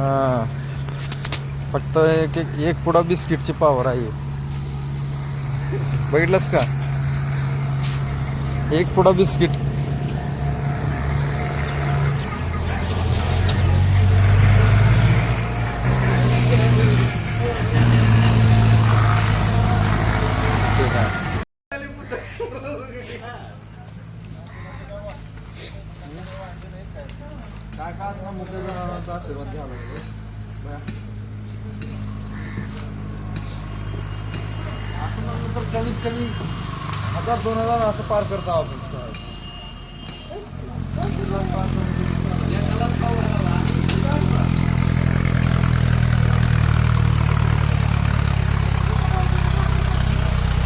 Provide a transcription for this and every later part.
हा. फक्त एक एक एक पुडा बिस्किटची पावर आहे. बघितलंस का? एक पुडा बिस्किट. काय काय असं मोठ्या जनावरांचा आशीर्वाद घ्यावा लागेल. असं म्हणलं तर कमीत कमी हजार दोन हजार असं पार करतो आपण सहज.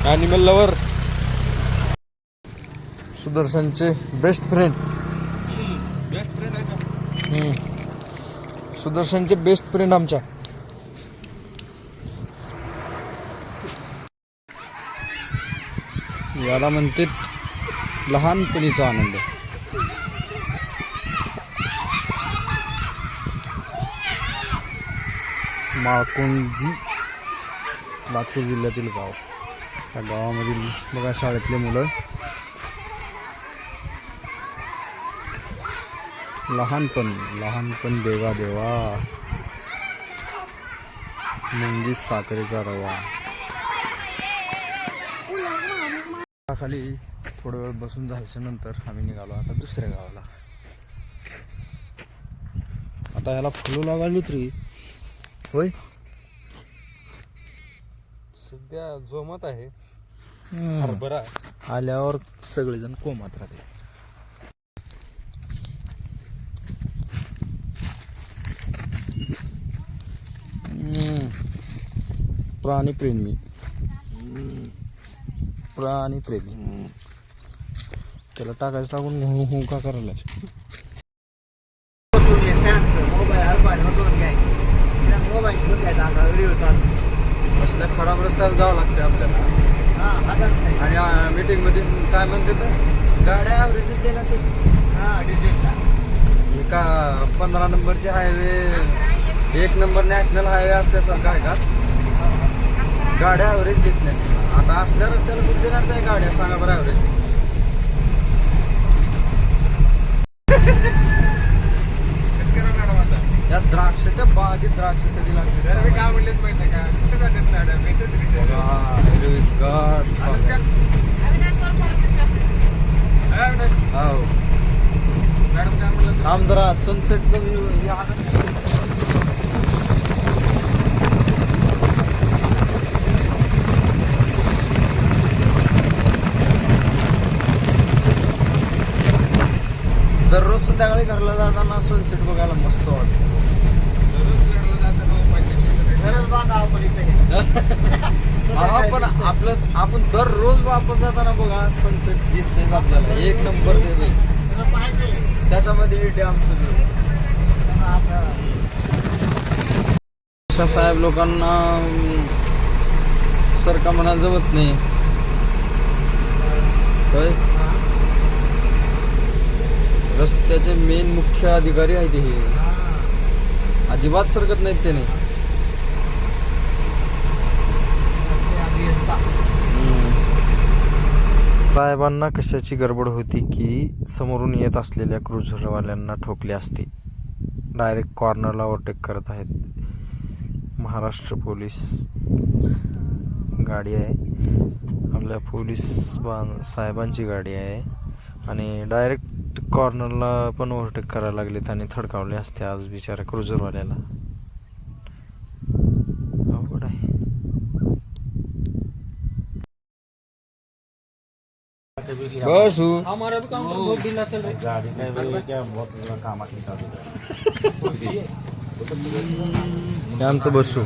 ॲनिमल लवर सुदर्शनचे बेस्ट फ्रेंड. सुदर्शनचे बेस्ट फ्रेंड आमच्या. याला म्हणते लहानपणीचा आनंद. माळकुंजी लातूर जिल्ह्यातील गाव. त्या गावामधील बघा शाळेतले मुलं. लहानपण लहानपण देवा देवा. मुंगी साखरेचा रवा. खाली थोडा वेळ बसून झाल्याच्यानंतर आम्ही निघालो आता दुसऱ्या गावाला. आता ह्याला फुलं लागायला तरी. होय? सध्या जोमात आहे. हरभरा. आल्यावर सगळेजण कोमात राहते प्राणीप्रेमी प्राणीप्रेमी त्याला टाकायचं टाकून हु हु का करायला असल्या खराब रस्त्याला जावं लागते आपल्याला. आणि मीटिंगमध्ये काय म्हणते तर गाड्या ॲव्हरेज दे ना ते. एका पंधरा नंबरचे हायवे एक नंबर नॅशनल हायवे असल्यासारखं आहे का? गाड्या ॲव्हरेज देत नाही आता असल्या रस्त्याला कुठे देणार त्या गाड्या? सांगा बरं ॲव्हरेज या द्राक्षाच्या बागेत द्राक्ष कधी लागते मी काय माहिती का? कुठे जातात रिटर्न बघा, हिरवीगार अजून काय हा, मॅडम. हो मॅडम काय म्हणलं थांब जरा सनसेटचा व्ह्यू दररोज संध्याकाळी घरला जाताना सनसेट बघायला मस्त वाटतं. हा पण आपलं आपण दररोज वापस जाताना बघा सनसेट दिसतेच आपल्याला. एक नंबर बघ. त्याच्यामध्ये अशा साहेब लोकांना सरका म्हणा जमत नाही. रस्त्याचे मेन मुख्य अधिकारी आहेत हे. अजिबात सरकत नाहीत त्याने. साहेबांना कशाची गडबड होती की समोरून येत असलेल्या क्रुझरवाल्यांना ठोकले असते. डायरेक्ट कॉर्नरला ओव्हरटेक करत आहेत. महाराष्ट्र पोलीस गाडी आहे. आपल्या पोलीस बां साहेबांची गाडी आहे. आणि डायरेक्ट कॉर्नरला पण ओव्हरटेक करायला लागलेत आणि थडकावले असते आज बिचाऱ्या क्रुझरवाल्याला अवघड आहे. बसू हमारा भी काम बहुत ढीला चल रहा है। हे। आमचं बसू